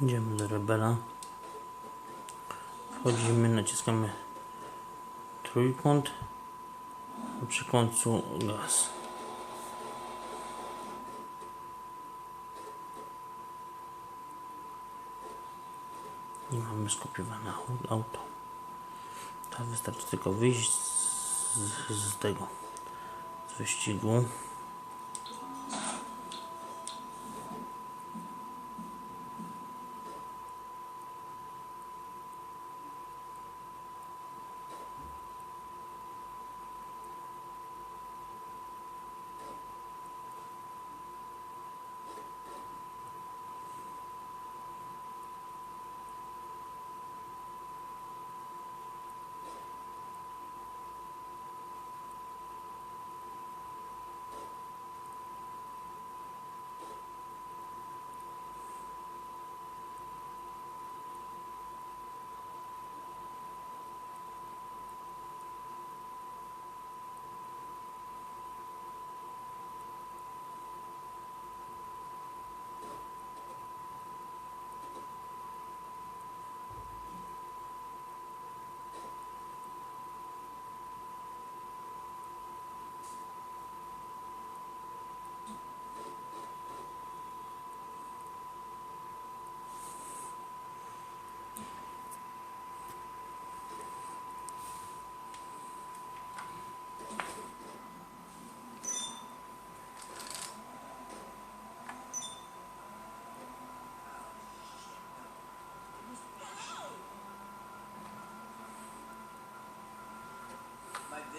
Idziemy do rebela. Wchodzimy, naciskamy trójkąt, a przy końcu gaz. I mamy skopiowane au- auto. Teraz wystarczy tylko wyjść z, z tego, z wyścigu.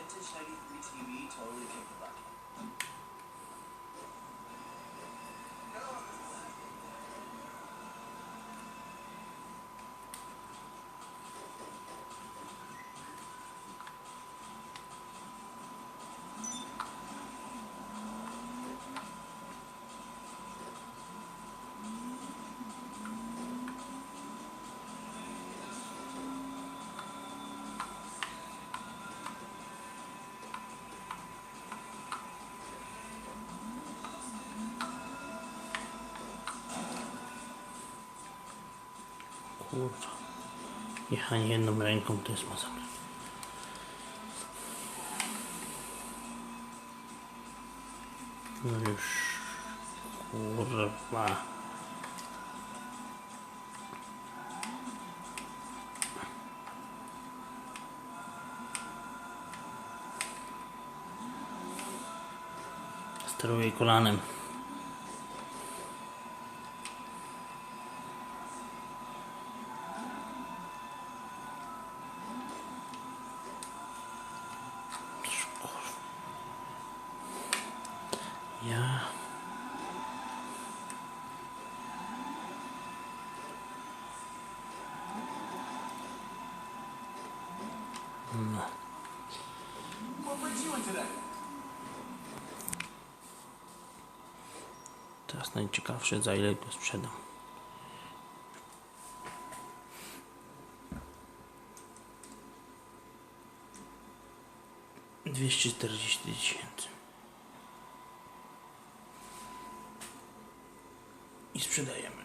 Vintage 93 TV totally kicked the bucket. Kurczę. Jechanie jedną ręką to jest masakra. No już. Kurwa. Steruję kolanem. Ja. No. Teraz najciekawsze, za ile go sprzedam. Dwieście czterdzieści tysięcy. I sprzedajemy. Dobra. To